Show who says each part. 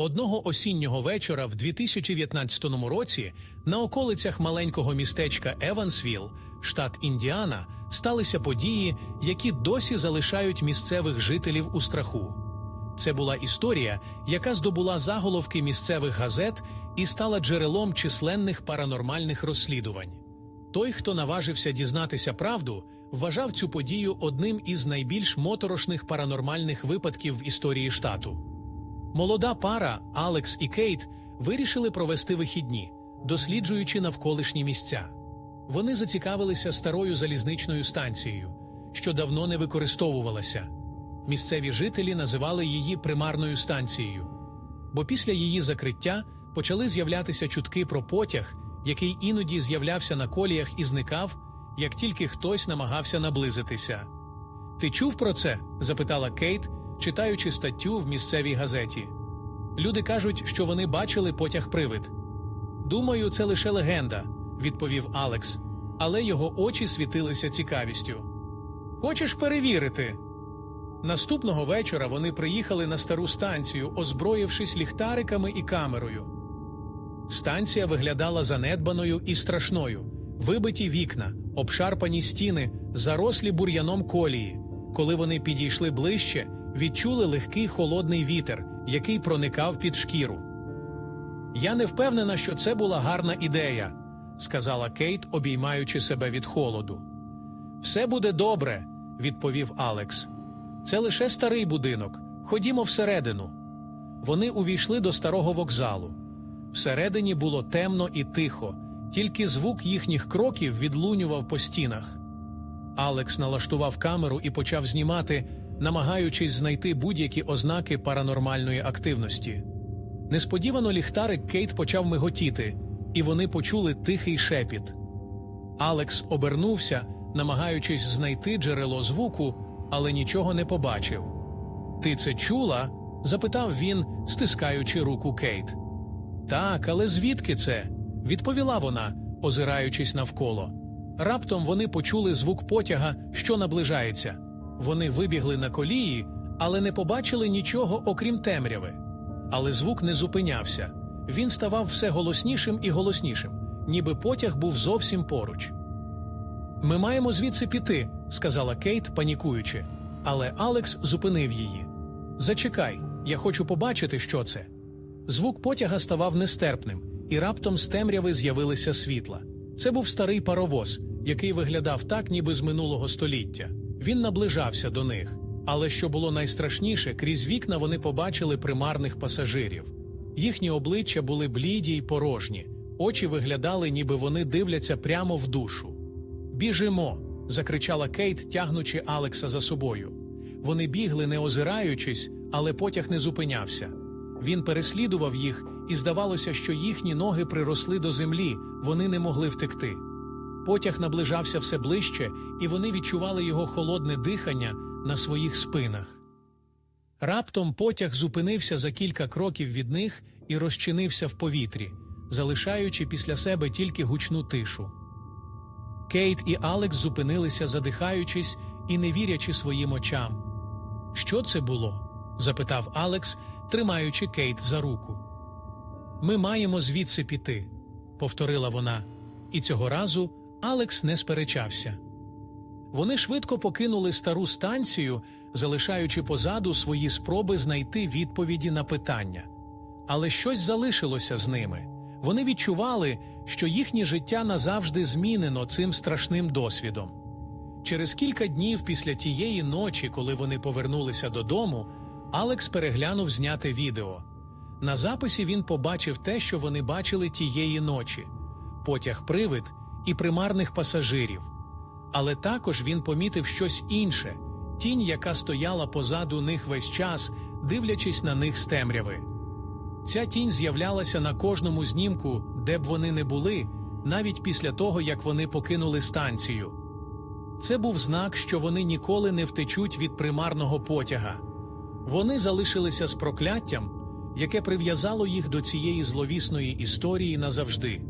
Speaker 1: Одного осіннього вечора в 2019 році на околицях маленького містечка Евансвіл, штат Індіана, сталися події, які досі залишають місцевих жителів у страху. Це була історія, яка здобула заголовки місцевих газет і стала джерелом численних паранормальних розслідувань. Той, хто наважився дізнатися правду, вважав цю подію одним із найбільш моторошних паранормальних випадків в історії штату. Молода пара Алекс і Кейт вирішили провести вихідні, досліджуючи навколишні місця. Вони зацікавилися старою залізничною станцією, що давно не використовувалася. Місцеві жителі називали її примарною станцією, бо після її закриття почали з'являтися чутки про потяг, який іноді з'являвся на коліях і зникав, як тільки хтось намагався наблизитися. Ти чув про це? запитала Кейт, читаючи статтю в місцевій газеті. Люди кажуть, що вони бачили потяг-привид. Думаю, це лише легенда, відповів Алекс, але його очі світилися цікавістю. Хочеш перевірити? Наступного вечора вони приїхали на стару станцію, озброївшись ліхтариками і камерою. Станція виглядала занедбаною і страшною, вибиті вікна, обшарпані стіни, зарослі бур'яном колії. Коли вони підійшли ближче, відчули легкий холодний вітер, який проникав під шкіру. Я не впевнена, що це була гарна ідея, сказала Кейт, обіймаючи себе від холоду. Все буде добре, відповів Алекс. Це лише старий будинок. Ходімо всередину. Вони увійшли до старого вокзалу. Всередині було темно і тихо, тільки звук їхніх кроків відлунював по стінах. Алекс налаштував камеру і почав знімати, намагаючись знайти будь-які ознаки паранормальної активності. Несподівано ліхтарик Кейт почав миготіти, і вони почули тихий шепіт. Алекс обернувся, намагаючись знайти джерело звуку, але нічого не побачив. Ти це чула? запитав він, стискаючи руку Кейт. Так, але звідки це? відповіла вона, озираючись навколо. Раптом вони почули звук потяга, що наближається. Вони вибігли на колії, але не побачили нічого, окрім темряви. Але звук не зупинявся. Він ставав все голоснішим і голоснішим, ніби потяг був зовсім поруч. Ми маємо звідси піти, сказала Кейт, панікуючи. Але Алекс зупинив її. Зачекай, я хочу побачити, що це. Звук потяга ставав нестерпним, і раптом з темряви з'явилися світла. Це був старий паровоз, який виглядав так, ніби з минулого століття. Він наближався до них. Але що було найстрашніше, крізь вікна вони побачили примарних пасажирів. Їхні обличчя були бліді й порожні, очі виглядали, ніби вони дивляться прямо в душу. Біжимо. закричала Кейт, тягнучи Алекса за собою. Вони бігли, не озираючись, але потяг не зупинявся. Він переслідував їх, і здавалося, що їхні ноги приросли до землі, вони не могли втекти. Потяг наближався все ближче, і вони відчували його холодне дихання на своїх спинах. Раптом потяг зупинився за кілька кроків від них і розчинився в повітрі, залишаючи після себе тільки гучну тишу. Кейт і Алекс зупинилися, задихаючись і не вірячи своїм очам. Що це було? запитав Алекс, тримаючи Кейт за руку. Ми маємо звідси піти, повторила вона, і цього разу Алекс не сперечався. Вони швидко покинули стару станцію, залишаючи позаду свої спроби знайти відповіді на питання. Але щось залишилося з ними. Вони відчували, що їхнє життя назавжди змінено цим страшним досвідом. Через кілька днів після тієї ночі, коли вони повернулися додому, Алекс переглянув зняте відео. На записі він побачив те, що вони бачили тієї ночі потяг привид і примарних пасажирів. Але також він помітив щось інше тінь, яка стояла позаду них весь час, дивлячись на них з темряви. Ця тінь з'являлася на кожному знімку, де б вони не були, навіть після того, як вони покинули станцію. Це був знак, що вони ніколи не втечуть від примарного потяга. Вони залишилися з прокляттям, яке прив'язало їх до цієї зловісної історії назавжди.